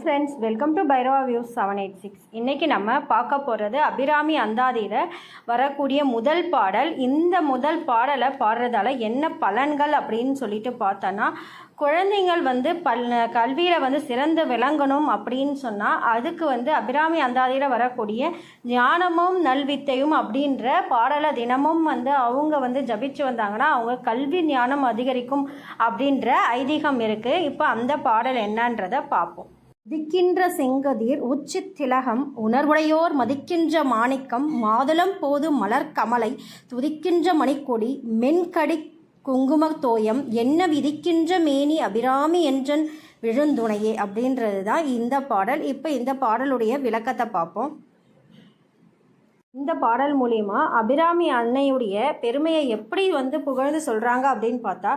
Friends welcome to Bhairava views seven eight six இன்றைக்கி நம்ம பார்க்க போகிறது அபிராமி அந்தாதியில் வரக்கூடிய முதல் பாடல். இந்த முதல் பாடலை பாடுறதால என்ன பலன்கள் அப்படின்னு சொல்லிட்டு பார்த்தோன்னா குழந்தைங்கள் வந்து பல் கல்வியில் வந்து சிறந்து விளங்கணும் அப்படின்னு சொன்னால் அதுக்கு வந்து அபிராமி அந்தாதியில் வரக்கூடிய ஞானமும் நல்வித்தையும் அப்படின்ற பாடலை தினமும் வந்து அவங்க வந்து ஜபிச்சு வந்தாங்கன்னா அவங்க கல்வி ஞானம் அதிகரிக்கும் அப்படின்ற ஐதீகம் இருக்குது இப்போ அந்த பாடல் என்னன்றதை பார்ப்போம். திக்கின்ற செங்கதிர் உச்சித் திலகம் உணர்வுடையோர் மதிக்கின்ற மாணிக்கம் மாதுளம் போது மலர் கமலை துதிக்கின்ற மணிக்கொடி மென்கடி குங்குமத்தோயம் என்ன விதிக்கின்ற மேனி அபிராமி என்றன் விழுந்துணையே அப்படின்றது தான் இந்த பாடல். இப்போ இந்த பாடலுடைய விளக்கத்தை பார்ப்போம். இந்த பாடல் மூலிமா அபிராமி அன்னையுடைய பெருமையை எப்படி வந்து புகழ்ந்து சொல்கிறாங்க அப்படின்னு பார்த்தா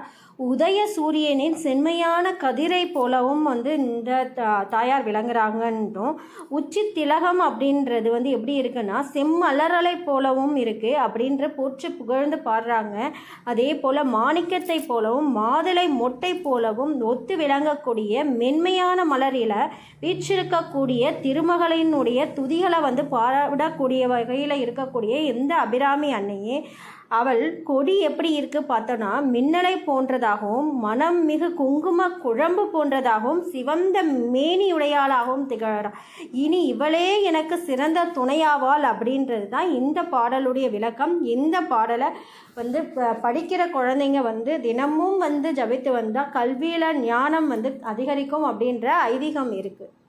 உதய சூரியனின் செம்மையான கதிரை போலவும் வந்து இந்த தா- தாயார் விளங்குறாங்கன்றும் உச்சி திலகம் அப்படின்றது வந்து எப்படி இருக்குன்னா செம்மலரலை போலவும் இருக்குது அப்படின்ற போற்று புகழ்ந்து பாடுறாங்க. அதே போல் மாணிக்கத்தை போலவும் மாதுளை மொட்டை போலவும் ஒத்து விளங்கக்கூடிய மென்மையான மலரில் வீற்றிருக்கக்கூடிய திருமகளினுடைய துதிகளை வந்து பாடக்கூடிய வகையில் இருக்கக்கூடிய இந்த அபிராமி அன்னையே அவள் கொடி எப்படி இருக்கு பார்த்தோன்னா மின்னலை போன்றதாகவும் மனம் மிகு குங்கும குழம்பு போன்றதாகவும் சிவந்த மேனியுடையாளாகவும் திகழறா. இனி இவளே எனக்கு சிறந்த துணையாவாள் அப்படின்றது தான் இந்த பாடலுடைய விளக்கம். இந்த பாடலை வந்து ப- படிக்கிற குழந்தைங்க வந்து தினமும் வந்து ஜபித்து வந்தால் கல்வியில் ஞானம் வந்து அதிகரிக்கும் அப்படின்ற ஐதீகம் இருக்குது